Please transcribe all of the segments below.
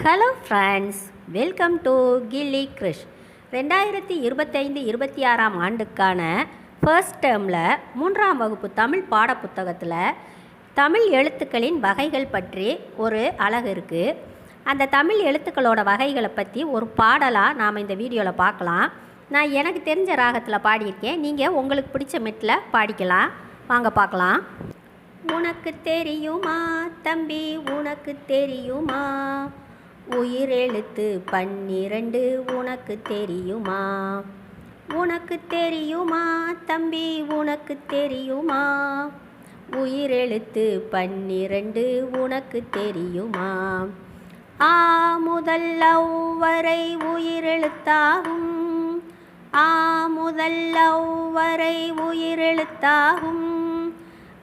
Hello friends welcome to Gilli Krish ரெண்டாயிரத்தி இருபத்தைந்து இருபத்தி ஆறாம் ஆண்டுக்கான ஃபர்ஸ்ட் டேர்மில் மூன்றாம் வகுப்பு தமிழ் பாடப்புத்தகத்தில் தமிழ் எழுத்துக்களின் வகைகள் பற்றி ஒரு அழகு இருக்குது அந்த தமிழ் எழுத்துக்களோட வகைகளை பற்றி ஒரு பாடலாக நாம் இந்த வீடியோவில் பார்க்கலாம். நான் எனக்கு தெரிஞ்ச ராகத்தில் பாடியிருக்கேன். நீங்கள் உங்களுக்கு பிடிச்ச மெட்டில் பாடிக்கலாம். வாங்க பார்க்கலாம். உனக்கு தெரியுமா தம்பி? உனக்கு தெரியுமா? உயிரெழுத்து பன்னிரண்டு உனக்கு தெரியுமா? உனக்கு தெரியுமா தம்பி? உனக்கு தெரியுமா? உயிரெழுத்து பன்னிரண்டு உனக்கு தெரியுமா? ஆ முதல் வரை உயிரெழுத்தாகும். ஆ முதல் வரை உயிரெழுத்தாகும்.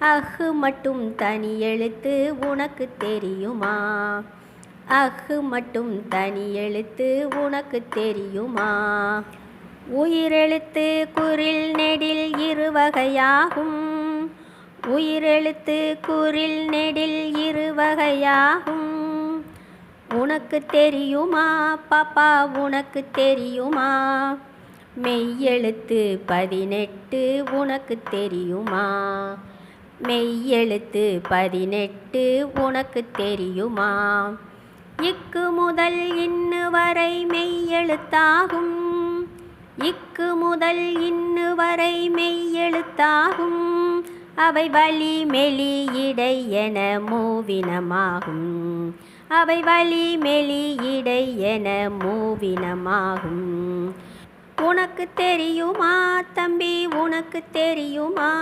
அஹ் மட்டும் தனி எழுத்து உனக்கு தெரியுமா? அஹு மட்டும் தனி எழுத்து உனக்கு தெரியுமா? உயிரெழுத்து குரில் நெடில் இருவகையாகும் உயிரெழுத்து குரில் நெடில் இருவகையாகும் உனக்கு தெரியுமா? பாப்பா உனக்கு தெரியுமா? மெய்யெழுத்து பதினெட்டு உனக்கு தெரியுமா? மெய்யெழுத்து பதினெட்டு உனக்கு தெரியுமா? இக்கு முதல் இன்னு வரை மெய்யெழுத்தாகும். இக்கு முதல் இன்னு வரை மெய்யெழுத்தாகும். அவை வலி மெலி இடை என மூவினமாகும். அவை வலி மெலி இடை என மூவினமாகும். உனக்கு தெரியுமா தம்பி உனக்கு தெரியுமா?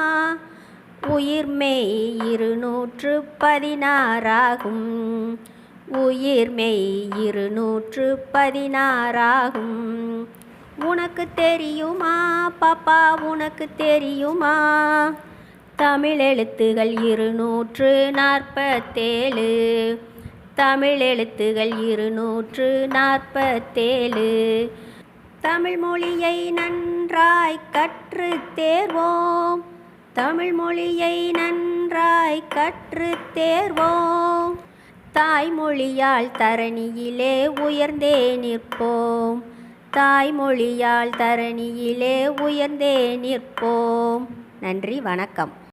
உயிர்மெய் இருநூற்று பதினாறாகும். உயிர்மெய் இருநூற்று பதினாறாகும். உனக்கு தெரியுமா பாப்பா உனக்கு தெரியுமா? தமிழ் எழுத்துகள் இருநூற்று நாற்பத்தேழு. தமிழ் எழுத்துகள் இருநூற்று நாற்பத்தேழு. தமிழ் மொழியை நன்றாய் கற்று தேர்வோம். தமிழ் மொழியை நன்றாய் கற்று தேர்வோம். தாய்மொழியால் தரணியிலே உயர்ந்தே நிற்போம். தாய்மொழியால் தரணியிலே உயர்ந்தே நிற்போம். நன்றி வணக்கம்.